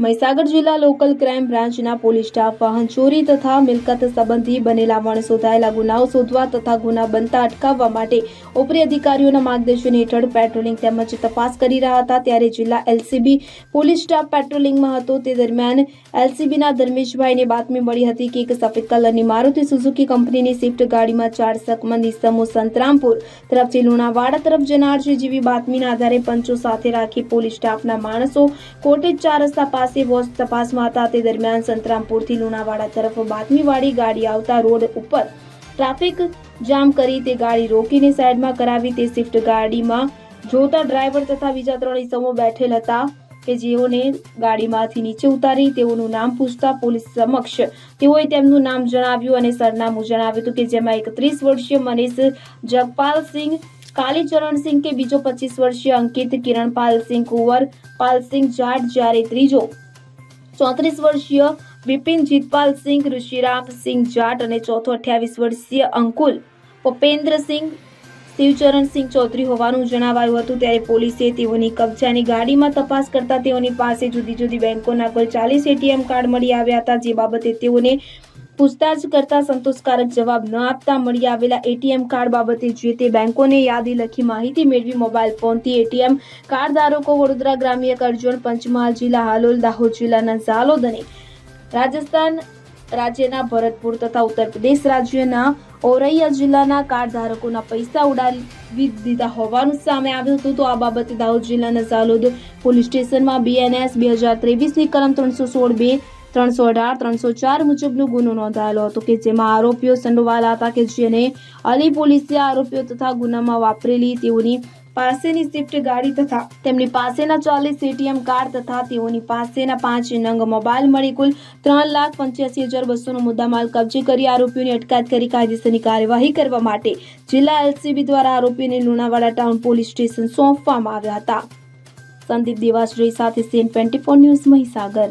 મહીસાગર જિલ્લા local crime બ્રાન્ચના police staff વાહન ચોરી તથા મિલકત સંબંધી બનેલા વણ શોધાયેલા ગુનાઓ શોધવા તથા ગુના બનતા અટકાવવા માટે ઉપરી અધિકારીઓના માર્ગદર્શન હેઠળ પેટ્રોલિંગ તેમજ તપાસ કરી રહ્યા હતા. ત્યારે જિલ્લા એલસીબી પોલીસ સ્ટાફ પેટ્રોલિંગમાં હતો. તે દરમિયાન એલસીબીના ધર્મેશભાઈને બાતમી મળી હતી કે એક સફેદ કલરની મારુતિ સુઝુકી કંપનીની સ્વિફ્ટ ગાડીમાં ચાર શકમંદ ઇસમો સંતરામપુર તરફથી લુણાવાડા તરફ જનાર છે. જેવી બાતમીના આધારે પંચો સાથે રાખી પોલીસ સ્ટાફના માણસો કોટેજ ચાર રસ્તા પાસે વોચ તપાસમાં હતા. તે દરમિયાન સંતરામપુરથી લુણાવાડા તરફ બાતમીવાળી ગાડી આવતા રોડ ઉપર ટ્રાફિક જામ કરી તે ગાડી રોકીને સાઈડમાં કરાવી. તે સ્વિફ્ટ ગાડીમાં જોતા ડ્રાઈવર તથા બીજા ત્રણ ઇસમો બેઠેલ હતા કે જેઓને ગાડીમાંથી નીચે ઉતારી તેઓનું નામ પૂછતા પોલીસ સમક્ષ તેઓએ તેમનું નામ જણાવ્યું અને સરનામું જણાવ્યું હતું કે જેમાં એકત્રીસ વર્ષીય મનીષ જગપાલસિંહ કાલીચરણસિંહ કે બીજો પચીસ વર્ષીય અંકિત કિરણપાલસિંહ કુંવર પાલસિંહ જાટ જ્યારે ત્રીજો. ચોત્રીસ વર્ષીય બિપિન જીતપાલસિંહ ઋષિરામસિંહ જાટ અને ચોથો અઠ્યાવીસ વર્ષીય અંકુલ ભૂપેન્દ્રસિંહ શિવચરણસિંહ ચૌધરી હોવાનું જણાવાયું હતું. ત્યારે પોલીસે તેઓની કબજાની ગાડીમાં તપાસ કરતા તેઓની પાસે જુદી જુદી બેંકોના કુલ ચાલીસ એટીએમ કાર્ડ મળી આવ્યા હતા, જે બાબતે તેઓને પૂછતાછ કરતા સંતોષકારક જવાબ ન આપતા મળી આવેલા એટીએમ કાર્ડ બાબતે જે તે બેંકોને યાદી લખી માહિતી મેળવી મોબાઈલ ફોનથી એટીએમ કાર્ડ ધારકો વડોદરા ગ્રામ્ય કરજણ, પંચમહાલ જિલ્લા, હાલોલ, દાહોદ જિલ્લાના ઝાલોદ અને રાજસ્થાન રાજ્યના ભરતપુર તથા ઉત્તર પ્રદેશ રાજ્યના ઓરૈયા જિલ્લાના કાર્ડ ધારકોના પૈસા ઉડાવી દીધા હોવાનું સામે આવ્યું હતું. તો આ બાબતે દાહોદ જિલ્લાના ઝાલોદ પોલીસ સ્ટેશનમાં બીએનએસ બે હજાર ત્રેવીસની કલમ ત્રણસો સોળ બે ત્રણસો અઢાર, ત્રણસો ચાર મુજબનો ગુનો નોંધાયેલો હતો કે જેમાં આરોપીઓ સંડોવાયેલા હતા કે જેને અલી પોલીસે આરોપીઓ તથા ગુનામાં વાપરેલી તેઓની પાસેની સ્વિફ્ટ ગાડી તથા તેમની પાસેના ચાલીસ એટીએમ કાર્ડ તથા તેઓની પાસેના પાંચ નંગ મોબાઈલ મળી કુલ ત્રણ લાખ પંચ્યાસી હજાર બસોનો મુદ્દામાલ કબજે કરી આરોપીઓની અટકાયત કરી કાયદેસરની કાર્યવાહી કરવા માટે જિલ્લા એલસીબી દ્વારા આરોપીને લુણાવાડા ટાઉન પોલીસ સ્ટેશન સોંપવામાં આવ્યા હતા. સંદીપ દેવાશ્રી સાથે CN twenty four news Mahisagar.